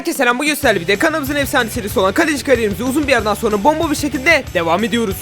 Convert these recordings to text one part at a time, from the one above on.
Herkese selam bugün sizlerle bir de kanalımızın efsane serisi olan kaleci kariyerimizi uzun bir yerden sonra bomba bir şekilde devam ediyoruz.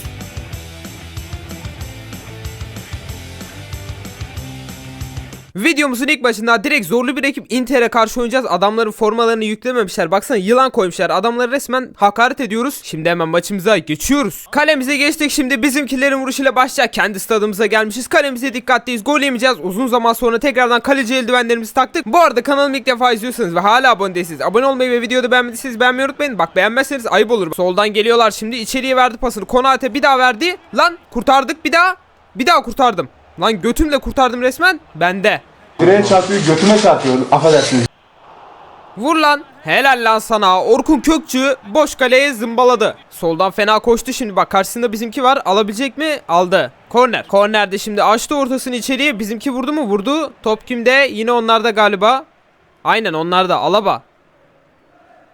Videomuzun ilk başında direkt zorlu bir ekip Inter'e karşı oynayacağız. Adamların formalarını yüklememişler. Baksana yılan koymuşlar. Adamları resmen hakaret ediyoruz. Şimdi hemen maçımıza geçiyoruz. Kalemize geçtik. Şimdi bizimkilerin vuruşuyla başlayacak. Kendi stadımıza gelmişiz. Kalemize dikkatliyiz. Gol yemeyeceğiz. Uzun zaman sonra tekrardan kaleci eldivenlerimizi taktık. Bu arada kanalımı ilk defa izliyorsanız ve hala abone değilseniz abone olmayı ve videoda beğenmediyseniz beğenmeyi unutmayın. Bak beğenmezseniz ayıp olur. Soldan geliyorlar şimdi. içeriye verdi pasını. Konate bir daha verdi. Lan kurtardık bir daha. Bir daha kurtardım. Lan götümle kurtardım resmen. Bende. Direğe çarpıyor, götüme çarpıyor. Affedersiniz. Vur lan. Helal lan sana. Orkun Kökçü boş kaleye zımbaladı. Soldan fena koştu şimdi bak karşısında bizimki var. Alabilecek mi? Aldı. Korner. Kornerde şimdi açtı ortasını içeriye. Bizimki vurdu mu? Vurdu. Top kimde? Yine onlarda galiba. Aynen onlarda. Alaba.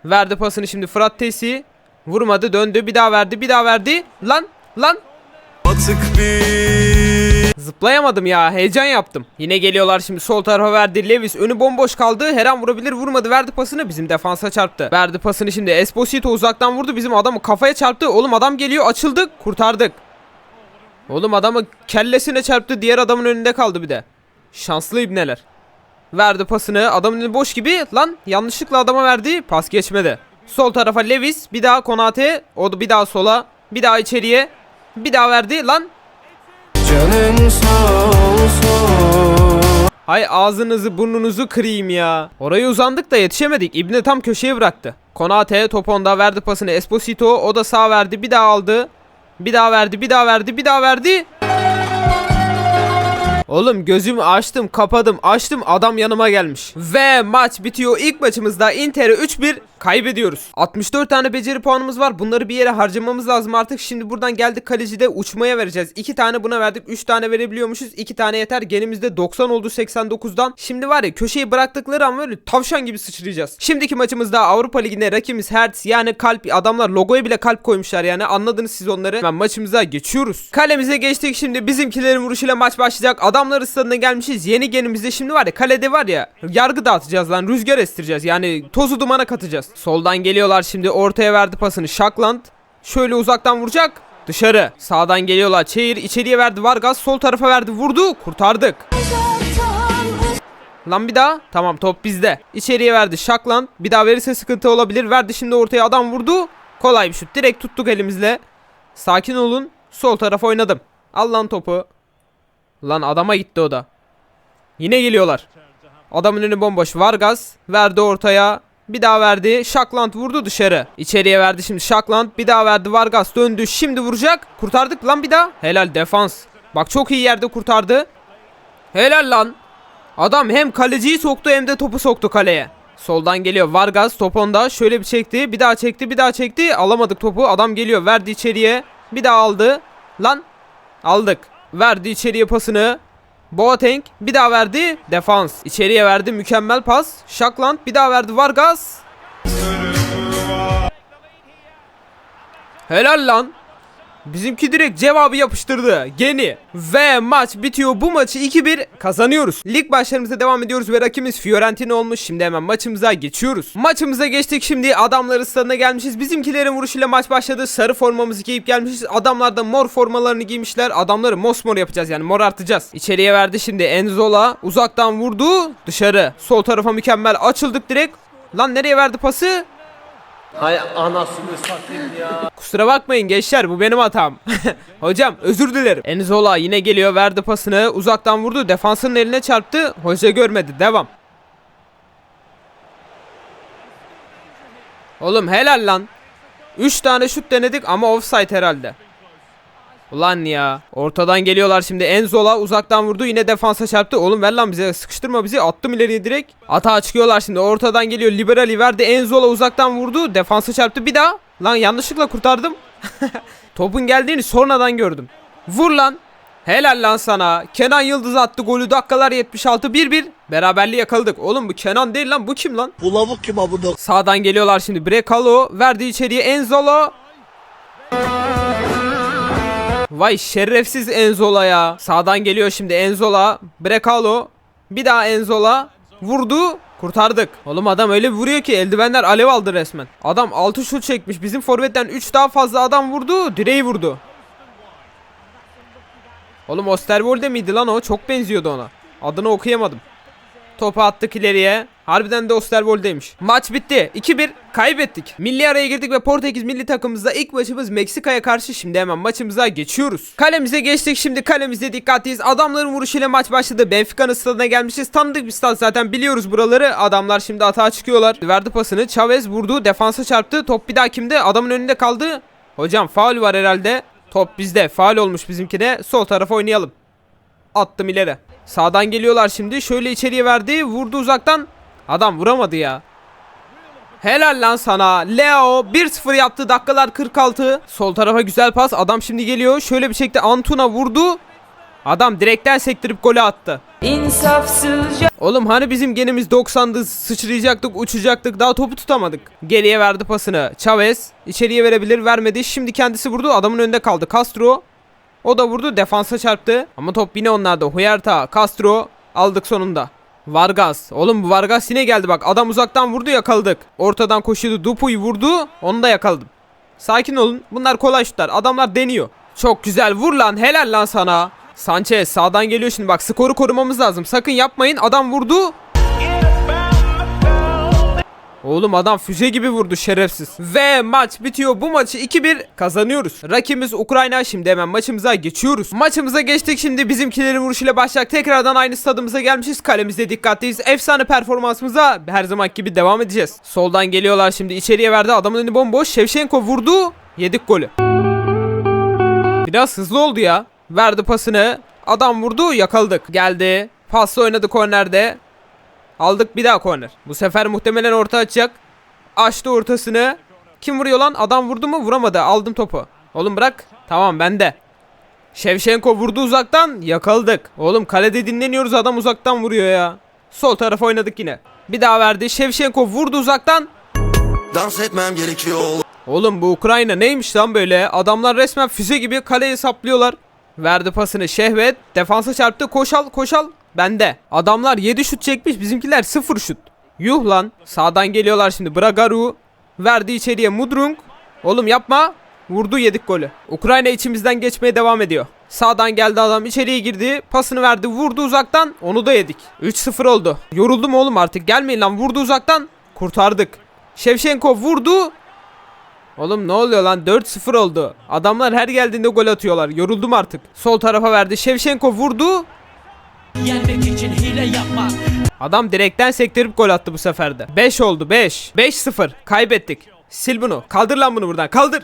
Verdi pasını şimdi Fırat Tesi. Vurmadı döndü bir daha verdi bir daha verdi. Lan lan Batık bir Zıplayamadım ya heyecan yaptım. Yine geliyorlar şimdi sol tarafa verdi Levis önü bomboş kaldı. Her an vurabilir vurmadı verdi pasını bizim defansa çarptı. Verdi pasını şimdi Esposito uzaktan vurdu bizim adamı kafaya çarptı. Oğlum adam geliyor açıldık kurtardık. Oğlum adamı kellesine çarptı diğer adamın önünde kaldı bir de. Şanslı ibneler. Verdi pasını adamın önü boş gibi lan yanlışlıkla adama verdi pas geçmedi. Sol tarafa Levis bir daha Konate o da bir daha sola bir daha içeriye bir daha verdi lan canın sağ olsun Hay ağzınızı burnunuzu kırayım ya. Oraya uzandık da yetişemedik. İbne tam köşeye bıraktı. Konate top onda verdi pasını Esposito. O da sağ verdi bir daha aldı. Bir daha verdi bir daha verdi bir daha verdi. Oğlum gözümü açtım kapadım açtım adam yanıma gelmiş. Ve maç bitiyor. İlk maçımızda Inter'e 3-1 kaybediyoruz. 64 tane beceri puanımız var. Bunları bir yere harcamamız lazım artık. Şimdi buradan geldik kalecide uçmaya vereceğiz. 2 tane buna verdik. 3 tane verebiliyormuşuz. 2 tane yeter. Genimizde 90 oldu 89'dan. Şimdi var ya köşeyi bıraktıkları an böyle tavşan gibi sıçrayacağız. Şimdiki maçımızda Avrupa Ligi'ne rakibimiz Hertz yani kalp adamlar logoya bile kalp koymuşlar yani anladınız siz onları. Hemen maçımıza geçiyoruz. Kalemize geçtik şimdi bizimkilerin vuruşuyla maç başlayacak. Adamlar stadına gelmişiz. Yeni genimizde şimdi var ya kalede var ya yargı dağıtacağız lan rüzgar estireceğiz. Yani tozu dumana katacağız. Soldan geliyorlar şimdi ortaya verdi pasını Şakland. Şöyle uzaktan vuracak. Dışarı. Sağdan geliyorlar. Çeyir içeriye verdi. Vargas sol tarafa verdi. Vurdu. Kurtardık. Lan bir daha. Tamam top bizde. İçeriye verdi Şakland. Bir daha verirse sıkıntı olabilir. Verdi şimdi ortaya adam vurdu. Kolay bir şut. Direkt tuttuk elimizle. Sakin olun. Sol tarafa oynadım. Al lan topu. Lan adama gitti o da. Yine geliyorlar. Adamın önü bomboş. Vargas verdi ortaya. Bir daha verdi. Şakland vurdu dışarı. İçeriye verdi şimdi Şakland. Bir daha verdi. Vargas döndü. Şimdi vuracak. Kurtardık lan bir daha. Helal defans. Bak çok iyi yerde kurtardı. Helal lan. Adam hem kaleciyi soktu hem de topu soktu kaleye. Soldan geliyor Vargas top onda şöyle bir çekti bir daha çekti bir daha çekti alamadık topu adam geliyor verdi içeriye bir daha aldı lan aldık verdi içeriye pasını. Boateng bir daha verdi defans. İçeriye verdi mükemmel pas. Şakland bir daha verdi Vargas. Helal lan Bizimki direkt cevabı yapıştırdı. Geni. Ve maç bitiyor. Bu maçı 2-1 kazanıyoruz. Lig başlarımıza devam ediyoruz ve rakibimiz Fiorentina olmuş. Şimdi hemen maçımıza geçiyoruz. Maçımıza geçtik şimdi. Adamların stadına gelmişiz. Bizimkilerin vuruşuyla maç başladı. Sarı formamızı giyip gelmişiz. Adamlar da mor formalarını giymişler. Adamları mosmor yapacağız yani mor artacağız. İçeriye verdi şimdi Enzola. Uzaktan vurdu. Dışarı. Sol tarafa mükemmel. Açıldık direkt. Lan nereye verdi pası? Hay anasını satayım ya. Kusura bakmayın gençler bu benim hatam. Hocam özür dilerim. Enzola yine geliyor verdi pasını uzaktan vurdu defansın eline çarptı hoca görmedi devam. Oğlum helal lan. 3 tane şut denedik ama offside herhalde. Ulan ya. Ortadan geliyorlar şimdi. Enzola uzaktan vurdu. Yine defansa çarptı. Oğlum ver lan bize. Sıkıştırma bizi. Attım ileriye direkt. Atağa çıkıyorlar şimdi. Ortadan geliyor. Liberali verdi. Enzola uzaktan vurdu. Defansa çarptı. Bir daha. Lan yanlışlıkla kurtardım. Topun geldiğini sonradan gördüm. Vur lan. Helal lan sana. Kenan Yıldız attı golü. Dakikalar 76 1-1. Beraberliği yakaladık. Oğlum bu Kenan değil lan. Bu kim lan? Bu lavuk kim abone? Sağdan geliyorlar şimdi. Brekalo verdi içeriye Enzola. Vay şerefsiz Enzola ya. Sağdan geliyor şimdi Enzola. Brekalo. Bir daha Enzola. Vurdu. Kurtardık. Oğlum adam öyle vuruyor ki eldivenler alev aldı resmen. Adam 6 şut çekmiş. Bizim forvetten 3 daha fazla adam vurdu. Direği vurdu. Oğlum Osterwolde miydi lan o? Çok benziyordu ona. Adını okuyamadım. Topu attık ileriye. Harbiden de Osterwolde'ymiş. Maç bitti. 2-1 kaybettik. Milli araya girdik ve Portekiz milli takımımızda ilk maçımız Meksika'ya karşı. Şimdi hemen maçımıza geçiyoruz. Kalemize geçtik. Şimdi kalemizde dikkatliyiz. Adamların vuruşuyla maç başladı. Benfica'nın stadına gelmişiz. Tanıdık bir stad zaten biliyoruz buraları. Adamlar şimdi atağa çıkıyorlar. Verdi pasını. Chavez vurdu. Defansa çarptı. Top bir daha kimde? Adamın önünde kaldı. Hocam faul var herhalde. Top bizde. Faul olmuş bizimki de. Sol tarafa oynayalım. Attım ileri. Sağdan geliyorlar şimdi. Şöyle içeriye verdi. Vurdu uzaktan. Adam vuramadı ya. Helal lan sana. Leo 1-0 yaptı. Dakikalar 46. Sol tarafa güzel pas. Adam şimdi geliyor. Şöyle bir şekilde Antuna vurdu. Adam direkten sektirip golü attı. İnsafsızca Oğlum hani bizim genimiz 90'dı sıçrayacaktık uçacaktık daha topu tutamadık. Geriye verdi pasını. Chavez içeriye verebilir vermedi. Şimdi kendisi vurdu adamın önünde kaldı. Castro o da vurdu defansa çarptı. Ama top yine onlarda. Huerta, Castro aldık sonunda. Vargas. Oğlum bu Vargas yine geldi bak. Adam uzaktan vurdu yakaladık. Ortadan koşuyordu. Dupuy vurdu. Onu da yakaladım. Sakin olun. Bunlar kolay şutlar. Adamlar deniyor. Çok güzel. Vur lan. Helal lan sana. Sanchez sağdan geliyor şimdi. Bak skoru korumamız lazım. Sakın yapmayın. Adam vurdu. Oğlum adam füze gibi vurdu şerefsiz. Ve maç bitiyor. Bu maçı 2-1 kazanıyoruz. Rakibimiz Ukrayna. Şimdi hemen maçımıza geçiyoruz. Maçımıza geçtik. Şimdi bizimkilerin vuruşuyla başlayacak. Tekrardan aynı stadımıza gelmişiz. Kalemizde dikkatliyiz. Efsane performansımıza her zaman gibi devam edeceğiz. Soldan geliyorlar şimdi. içeriye verdi. Adamın önü bomboş. Şevşenko vurdu. Yedik golü. Biraz hızlı oldu ya. Verdi pasını. Adam vurdu. Yakaladık. Geldi. Pasla oynadı kornerde. Aldık bir daha korner. Bu sefer muhtemelen orta açacak. Açtı ortasını. Kim vuruyor lan? Adam vurdu mu? Vuramadı. Aldım topu. Oğlum bırak. Tamam bende. Şevşenko vurdu uzaktan. Yakaladık. Oğlum kalede dinleniyoruz. Adam uzaktan vuruyor ya. Sol tarafa oynadık yine. Bir daha verdi. Şevşenko vurdu uzaktan. Dans etmem gerekiyor Oğlum bu Ukrayna neymiş lan böyle? Adamlar resmen füze gibi kaleyi saplıyorlar. Verdi pasını Şehvet. Defansa çarptı. Koşal koşal. Bende. Adamlar 7 şut çekmiş. Bizimkiler 0 şut. Yuh lan. Sağdan geliyorlar şimdi. Bragaru. Verdi içeriye Mudrung. Oğlum yapma. Vurdu yedik golü. Ukrayna içimizden geçmeye devam ediyor. Sağdan geldi adam içeriye girdi. Pasını verdi vurdu uzaktan. Onu da yedik. 3-0 oldu. Yoruldum oğlum artık. Gelmeyin lan vurdu uzaktan. Kurtardık. Şevşenko vurdu. Oğlum ne oluyor lan 4-0 oldu. Adamlar her geldiğinde gol atıyorlar. Yoruldum artık. Sol tarafa verdi. Şevşenko vurdu. Yenmek için hile yapma Adam direkten sektirip gol attı bu sefer de. 5 oldu 5. 5-0. Kaybettik. Sil bunu. Kaldır lan bunu buradan. Kaldır.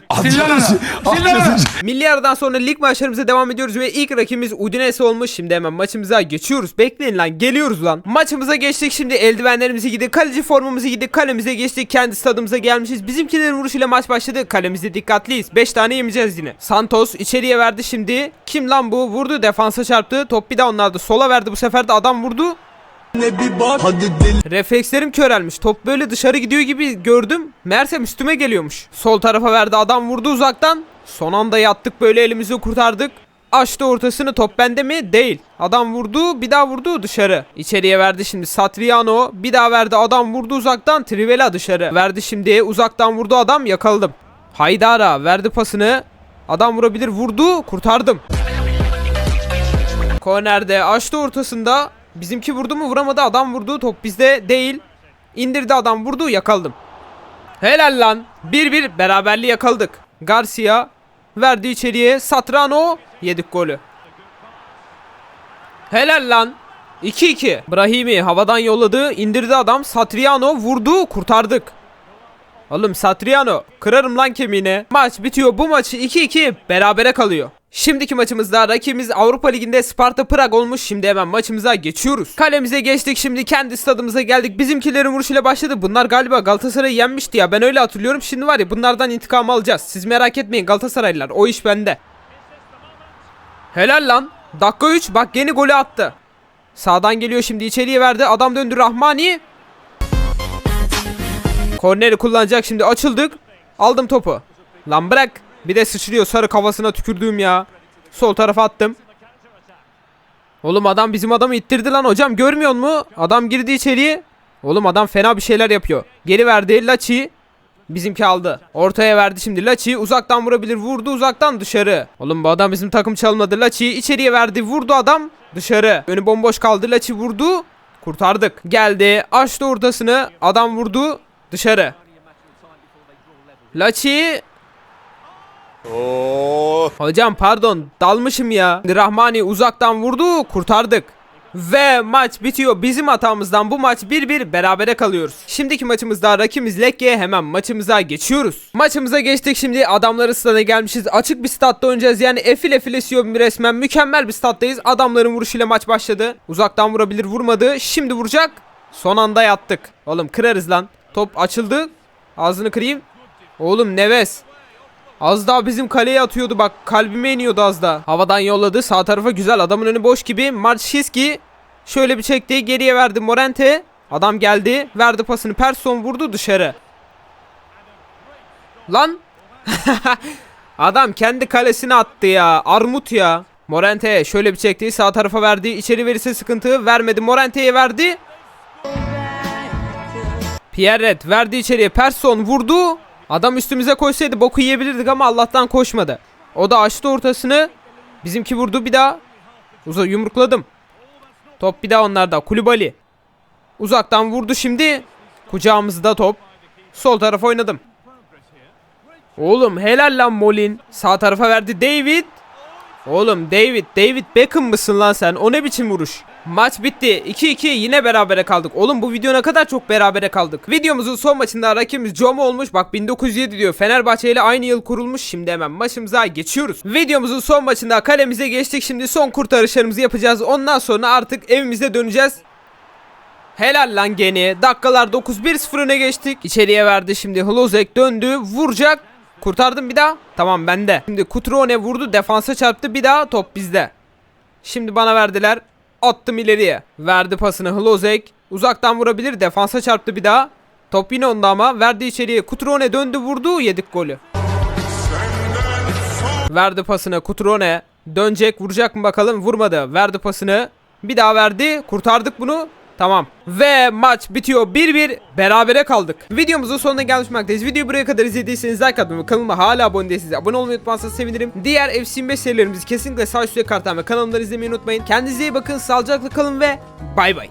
Milli aradan sonra lig maçlarımıza devam ediyoruz ve ilk rakibimiz Udinese olmuş. Şimdi hemen maçımıza geçiyoruz. Bekleyin lan. Geliyoruz lan. Maçımıza geçtik. Şimdi eldivenlerimizi giydik. Kaleci formamızı giydik. Kalemize geçtik. Kendi stadımıza gelmişiz. Bizimkilerin vuruşuyla maç başladı. Kalemizde dikkatliyiz. 5 tane yemeyeceğiz yine. Santos içeriye verdi şimdi. Kim lan bu? Vurdu. Defansa çarptı. Top bir daha onlarda. Sola verdi. Bu sefer de adam vurdu. Reflekslerim körelmiş. Top böyle dışarı gidiyor gibi gördüm. Meğersem üstüme geliyormuş. Sol tarafa verdi adam vurdu uzaktan. Son anda yattık böyle elimizi kurtardık. Açtı ortasını top bende mi? Değil. Adam vurdu bir daha vurdu dışarı. İçeriye verdi şimdi Satriano. Bir daha verdi adam vurdu uzaktan. Trivela dışarı. Verdi şimdi uzaktan vurdu adam yakaladım. Haydara verdi pasını. Adam vurabilir vurdu kurtardım. Kornerde açtı ortasında. Bizimki vurdu mu vuramadı adam vurdu top bizde değil. İndirdi adam vurdu yakaladım. Helal lan. 1-1 beraberliği yakaladık. Garcia verdi içeriye. Satrano yedik golü. Helal lan. 2-2. Brahimi havadan yolladı. indirdi adam. Satriano vurdu. Kurtardık. Oğlum Satriano kırarım lan kemiğini. Maç bitiyor. Bu maçı 2-2 berabere kalıyor. Şimdiki maçımızda rakibimiz Avrupa Ligi'nde Sparta Prag olmuş. Şimdi hemen maçımıza geçiyoruz. Kalemize geçtik. Şimdi kendi stadımıza geldik. Bizimkilerin vuruşuyla başladı. Bunlar galiba Galatasaray'ı yenmişti ya. Ben öyle hatırlıyorum. Şimdi var ya bunlardan intikam alacağız. Siz merak etmeyin Galatasaraylılar. O iş bende. Helal lan. Dakika 3. Bak yeni golü attı. Sağdan geliyor şimdi içeriye verdi. Adam döndü Rahmani. Korneri kullanacak şimdi açıldık. Aldım topu. Lan bırak. Bir de sıçrıyor sarı kafasına tükürdüğüm ya. Sol tarafa attım. Oğlum adam bizim adamı ittirdi lan hocam görmüyor mu? Adam girdi içeriye. Oğlum adam fena bir şeyler yapıyor. Geri verdi Laçi. Bizimki aldı. Ortaya verdi şimdi Laçi. Uzaktan vurabilir. Vurdu uzaktan dışarı. Oğlum bu adam bizim takım çalmadı. Laçi içeriye verdi. Vurdu adam dışarı. Önü bomboş kaldı. Laçi vurdu. Kurtardık. Geldi. Açtı ortasını. Adam vurdu. Dışarı. Laçi. Hocam pardon dalmışım ya. Rahmani uzaktan vurdu kurtardık. Ve maç bitiyor. Bizim hatamızdan bu maç 1-1 berabere kalıyoruz. Şimdiki maçımızda rakibimiz Lekke'ye hemen maçımıza geçiyoruz. Maçımıza geçtik şimdi adamların stadına gelmişiz. Açık bir statta oynayacağız yani efil efil esiyor resmen. Mükemmel bir stattayız. Adamların vuruşuyla maç başladı. Uzaktan vurabilir vurmadı. Şimdi vuracak. Son anda yattık. Oğlum kırarız lan. Top açıldı. Ağzını kırayım. Oğlum Neves. Az daha bizim kaleye atıyordu bak kalbime iniyordu az daha. Havadan yolladı sağ tarafa güzel adamın önü boş gibi. Marçiski şöyle bir çekti geriye verdi Morente. Adam geldi verdi pasını Persson vurdu dışarı. Lan. Adam kendi kalesine attı ya armut ya. Morente şöyle bir çekti sağ tarafa verdi içeri verirse sıkıntı vermedi Morente'ye verdi. Pierret verdi içeriye Persson vurdu. Adam üstümüze koysaydı boku yiyebilirdik ama Allah'tan koşmadı. O da açtı ortasını. Bizimki vurdu bir daha. Uza yumrukladım. Top bir daha onlarda. Kulübali. Uzaktan vurdu şimdi. Kucağımızda top. Sol tarafa oynadım. Oğlum helal lan Molin. Sağ tarafa verdi David. Oğlum David, David Beckham mısın lan sen? O ne biçim vuruş? Maç bitti. 2-2 yine berabere kaldık. Oğlum bu video ne kadar çok berabere kaldık. Videomuzun son maçında rakibimiz Jomo olmuş. Bak 1907 diyor. Fenerbahçe ile aynı yıl kurulmuş. Şimdi hemen maçımıza geçiyoruz. Videomuzun son maçında kalemize geçtik. Şimdi son kurtarışlarımızı yapacağız. Ondan sonra artık evimize döneceğiz. Helal lan geni. Dakikalar 9-1-0 öne geçtik. İçeriye verdi şimdi. Hlozek döndü. Vuracak. Kurtardım bir daha. Tamam bende. Şimdi Kutrone vurdu. Defansa çarptı. Bir daha top bizde. Şimdi bana verdiler. Attım ileriye. Verdi pasını Hlozek. Uzaktan vurabilir. Defansa çarptı bir daha. Top yine onda ama. Verdi içeriye. Kutrone döndü vurdu. Yedik golü. Verdi pasını Kutrone. Dönecek vuracak mı bakalım. Vurmadı. Verdi pasını. Bir daha verdi. Kurtardık bunu. Tamam. Ve maç bitiyor. 1-1 berabere kaldık. Videomuzun sonuna gelmiş bulunmaktayız. Videoyu buraya kadar izlediyseniz like atmayı kanalıma hala abone değilseniz abone olmayı unutmazsanız sevinirim. Diğer FC25 serilerimizi kesinlikle sağ üstte karttan ve kanalımdan izlemeyi unutmayın. Kendinize iyi bakın. Sağlıcakla kalın ve bay bay.